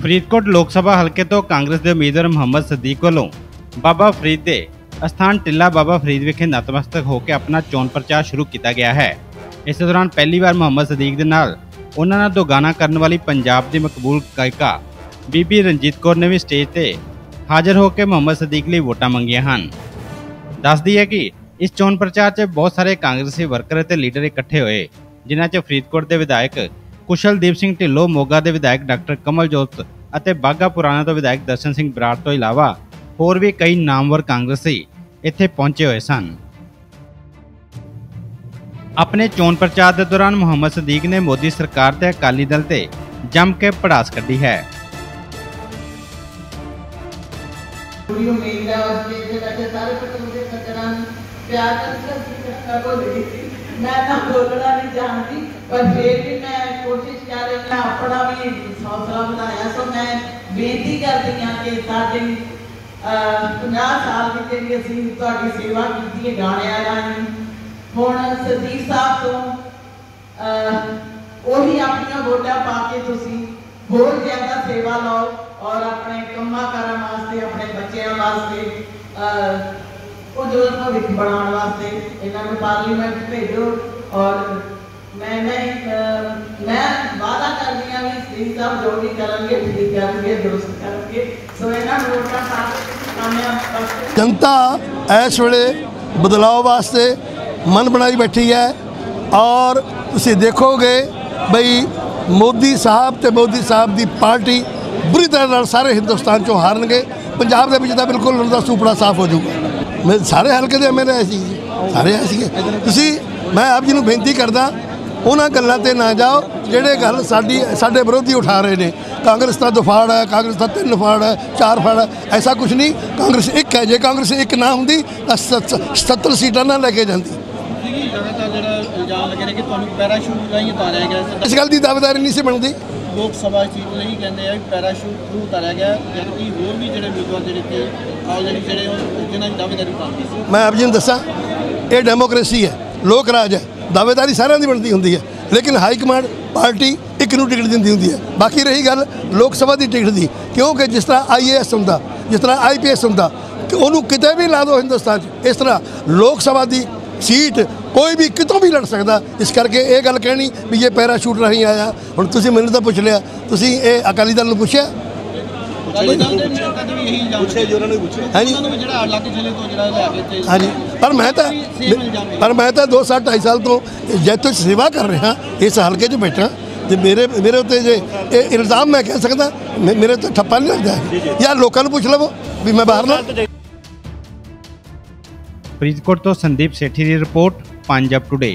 ਫਰੀਦਕੋਟ ਲੋਕ ਸਭਾ ਹਲਕੇ ਤੋਂ ਕਾਂਗਰਸ ਦੇ ਉਮੀਦਵਾਰ ਮੁਹੰਮਦ ਸਦੀਕ ਵੱਲੋਂ ਬਾਬਾ ਫਰੀਦ ਦੇ ਅਸਥਾਨ ਟਿੱਲਾ ਬਾਬਾ ਫਰੀਦ ਵਿਖੇ ਨਤਮਸਤਕ ਹੋ ਕੇ ਆਪਣਾ ਚੋਣ ਪ੍ਰਚਾਰ ਸ਼ੁਰੂ ਕੀਤਾ ਗਿਆ ਹੈ। ਇਸ ਦੌਰਾਨ ਪਹਿਲੀ ਵਾਰ ਮੁਹੰਮਦ ਸਦੀਕ ਦੇ ਨਾਲ ਉਹਨਾਂ ਨਾਲ ਦੁਗਾਣਾ ਕਰਨ ਵਾਲੀ ਪੰਜਾਬ ਦੀ ਮਕਬੂਲ ਗਾਇਕਾ ਬੀਬੀ ਰਣਜੀਤ ਕੌਰ ਨੇ ਵੀ ਸਟੇਜ ਤੇ ਹਾਜ਼ਰ ਹੋ ਕੇ ਮੁਹੰਮਦ ਸਦੀਕ ਲਈ ਵੋਟਾਂ ਮੰਗੀਆਂ ਹਨ। ਦੱਸਦੀ ਹੈ ਕਿ ਇਸ ਚੋਣ ਪ੍ਰਚਾਰ 'ਚ ਬਹੁਤ ਸਾਰੇ ਕਾਂਗਰਸੀ ਵਰਕਰ ਅਤੇ ਲੀਡਰ ਇਕੱਠੇ ਹੋਏ, ਜਿਨ੍ਹਾਂ 'ਚ ਫਰੀਦਕੋਟ ਦੇ ਵਿਧਾਇਕ ਕੁਸ਼ਲਦੀਪ ਸਿੰਘ ਢਿੱਲੋਂ, ਮੋਗਾ ਦੇ ਵਿਧਾਇਕ ਡਾਕਟਰ ਕਮਲਜੋਤ ਅਤੇ ਬਾਗਾ ਪੁਰਾਣਾ ਤੋਂ ਵਿਧਾਇਕ ਦਰਸ਼ਨ ਸਿੰਘ ਬਰਾੜ ਤੋਂ ਇਲਾਵਾ ਹੋਰ ਵੀ ਕਈ ਨਾਮਵਰ ਕਾਂਗਰਸੀ ਇੱਥੇ ਪਹੁੰਚੇ ਹੋਏ ਸਨ। ਆਪਣੇ ਚੋਣ ਪ੍ਰਚਾਰ ਦੇ ਦੌਰਾਨ ਮੁਹੰਮਦ ਸਦੀਕ ਨੇ ਮੋਦੀ ਸਰਕਾਰ ਤੇ ਅਕਾਲੀ ਦਲ ਤੇ ਜੰਮ ਕੇ ਪੜਾਸ ਕੱਢੀ ਹੈ। ਪੂਰੀ ਉਮੀਦ ਹੈ ਉਸ ਦੇ ਦੇ ਬੈਠੇ ਸਾਰੇ ਪਟਨ ਸੱਜਣਾਂ ਨੂੰ ਪਿਆਰ ਕਰਕੇ ਸਿੱਖਣਾ ਮੈਂ ਤਾਂ ਬੋਲਣਾ ਨਹੀਂ ਜਾਣਦੀ ਪਰ ਫਿਰ ਵੀ ਮੈਂ ਕੋਸ਼ਿਸ਼ ਕਰ ਰਹੀ ਹਾਂ ਆਪਣਾ ਵੀ ਹੌਸਲਾ ਵਧਾਇਆ ਸੋ ਮੈਂ ਬੇਨਤੀ ਕਰਦੀ ਹਾਂ ਕਿ ਸਾਡੇ 50 ਸਾਲ ਦੀ ਜਿਹੜੀ ਅਸੀਂ ਤੁਹਾਡੀ ਸੇਵਾ ਕੀਤੀ ਹੈ ਗਾਣਿਆਂ ਰਾਹੀਂ ਹੁਣ ਸਦੀਕ ਸਾਹਿਬ ਤੋਂ ਅਹ, ਉਹੀ ਆਪਣੀਆਂ ਵੋਟਾਂ ਪਾ ਕੇ ਤੁਸੀਂ ਹੋਰ ਜ਼ਿਆਦਾ ਸੇਵਾ ਲਓ ਔਰ ਆਪਣੇ ਕੰਮਾਂ ਕਾਰਾਂ ਵਾਸਤੇ ਆਪਣੇ ਬੱਚਿਆਂ ਵਾਸਤੇ ਅਹ, ਉਹ ਜੋ ਭਵਿੱਖ ਬਣਾਉਣ ਵਾਸਤੇ ਇਹਨਾਂ ਨੂੰ ਪਾਰਲੀਮੈਂਟ ਭੇਜੋ ਔਰ ਮੈਂ ਮੈਂ ਮੈਂ ਵਾਅਦਾ ਕਰਦੀ ਹਾਂ ਵੀ ਸਿੰਘ ਸਾਹਿਬ ਜੋ ਵੀ ਕਰਨਗੇ ਠੀਕ ਕਰਨਗੇ ਦੁਰਸਤ ਕਰਨਗੇ। ਸੋ ਇਹਨਾਂ ਨੂੰ ਵੋਟਾਂ ਪਾ ਕਾਮਯਾਬ ਜਨਤਾ ਇਸ ਵੇਲੇ ਬਦਲਾਅ ਵਾਸਤੇ ਮਨ ਬਣਾਈ ਬੈਠੀ ਹੈ ਔਰ ਤੁਸੀਂ ਦੇਖੋਗੇ ਬਈ ਮੋਦੀ ਸਾਹਿਬ ਤੇ ਮੋਦੀ ਸਾਹਿਬ ਦੀ ਪਾਰਟੀ ਬੁਰੀ ਤਰ੍ਹਾਂ ਨਾਲ ਸਾਰੇ ਹਿੰਦੁਸਤਾਨ ਚੋਂ ਹਾਰਨਗੇ, ਪੰਜਾਬ ਦੇ ਵਿੱਚ ਤਾਂ ਬਿਲਕੁਲ ਉਹਨਾਂ ਦਾ ਸੁਪੜਾ ਸਾਫ਼ ਹੋ ਜਾਊਗਾ। ਮੈਂ ਸਾਰੇ ਹਲਕੇ ਦੇ ਮੇਰੇ ਐਸੀ ਜੀ। ਸਾਰੇ ਆਏ ਸੀਗੇ। ਤੁਸੀਂ, ਮੈਂ ਆਪ ਜੀ ਨੂੰ ਬੇਨਤੀ ਕਰਦਾ, ਉਹਨਾਂ ਗੱਲਾਂ ਤੇ ਨਾ ਜਾਓ, ਜਿਹੜੇ ਗੱਲ ਸਾਡੀ, ਸਾਡੇ ਵਿਰੋਧੀ ਉਠਾ ਰਹੇ ਨੇ। ਕਾਂਗਰਸ ਦਾ ਦਫਾੜ ਹੈ, ਕਾਂਗਰਸ ਦਾ ਤਿੰਨ ਫਾੜ ਹੈ, ਚਾਰ ਫਾੜ ਹੈ, ਐਸਾ ਕੁਝ ਨਹੀਂ। ਕਾਂਗਰਸ ਇੱਕ ਹੈ, ਜੇ ਕਾਂਗਰਸ ਇੱਕ ਨਾ ਹੁੰਦੀ, ਤਾਂ 70 ਸੀਟਾਂ ਨਾ ਲੈ ਕੇ ਜਾਂਦੀ। ਇਸ ਗੱਲ ਦੀ ਦਾਅਵੇਦਾਰੀ ਨਹੀਂ ਸੀ ਬਣਦੀ। ਲੋਕ ਸਭਾ ਸੀਟ ਲਈ ਕਹਿੰਦੇ ਆ ਪੈਰਾਸ਼ੂਟ ਥਰੂ ਉਤਾਰਿਆ ਗਿਆ ਜਦਕਿ ਹੋਰ ਵੀ ਜਿਹੜੇ ਉਮੀਦਵਾਰ ਜਿਹੜੇ ਤੇ ਮੈਂ ਆਪ ਜੀ ਨੂੰ ਦੱਸਾਂ, ਇਹ ਡੈਮੋਕ੍ਰੇਸੀ ਹੈ, ਲੋਕ ਰਾਜ ਹੈ, ਦਾਅਵੇਦਾਰੀ ਸਾਰਿਆਂ ਦੀ ਬਣਦੀ ਹੁੰਦੀ ਹੈ, ਲੇਕਿਨ ਹਾਈ ਕਮਾਂਡ ਪਾਰਟੀ ਇੱਕ ਨੂੰ ਟਿਕਟ ਦਿੰਦੀ ਹੁੰਦੀ ਹੈ। ਬਾਕੀ ਰਹੀ ਗੱਲ ਲੋਕ ਸਭਾ ਦੀ ਟਿਕਟ ਦੀ, ਕਿਉਂਕਿ ਜਿਸ ਤਰ੍ਹਾਂ ਆਈਏਐਸ ਹੁੰਦਾ, ਜਿਸ ਤਰ੍ਹਾਂ ਆਈਪੀਐਸ ਹੁੰਦਾ ਉਹਨੂੰ ਕਿਤੇ ਵੀ ਲਾ ਦਿਓ ਹਿੰਦੁਸਤਾਨ 'ਚ, ਇਸ ਤਰ੍ਹਾਂ ਲੋਕ ਸਭਾ ਦੀ ਸੀਟ ਕੋਈ ਵੀ ਕਿਤੋਂ ਵੀ ਲੜ ਸਕਦਾ, ਇਸ ਕਰਕੇ ਇਹ ਗੱਲ ਕਹਿਣੀ ਵੀ ਇਹ ਪੈਰਾਸ਼ੂਟ ਰਾਹੀਂ ਆਇਆ। ਹੁਣ ਤੁਸੀਂ ਮੈਨੂੰ ਤਾਂ ਪੁੱਛ ਲਿਆ, ਤੁਸੀਂ ਇਹ ਅਕਾਲੀ ਦਲ ਨੂੰ ਪੁੱਛਿਆ ਹਾਂਜੀ। ਉਹਨਾਂ ਨੂੰ ਵੀ ਜਿਹੜਾ ਅਲੱਗ ਜ਼ਿਲ੍ਹੇ ਤੋਂ ਜਿਹੜਾ ਲੈ ਕੇ ਤੇ ਹਾਂਜੀ ਪਰ ਮੈਂ ਤਾਂ ਸੇਮ ਇਲਜ਼ਾਮ ਹੈ। ਪਰ ਮੈਂ ਤਾਂ 2 ਸਾਲ 2.5 ਸਾਲ ਤੋਂ ਜੈਤੋ ਚ ਸੇਵਾ ਕਰ ਰਿਹਾ ਇਸ ਹਲਕੇ 'ਚ ਬੈਠਾ ਤੇ ਮੇਰੇ ਮੇਰੇ ਉੱਤੇ ਜੇ ਇਹ ਇਲਜ਼ਾਮ ਮੈਂ ਕਹਿ ਸਕਦਾ ਮੇ- ਮੇਰੇ ਉੱਤੇ ਠੱਪਾ ਨਹੀਂ ਲੱਗਦਾ ਹੈ। ਜਾਂ ਲੋਕਾਂ ਨੂੰ ਪੁੱਛ ਲਵੋ ਵੀ ਮੈਂ ਬਾਹਰ ਨਾ ਫਰੀਦਕੋਟ ਤੋਂ ਸੰਦੀਪ ਸੇਠੀ ਦੀ ਰਿਪੋਰਟ ਪੰਜ ਅਪ ਟੁਡੇ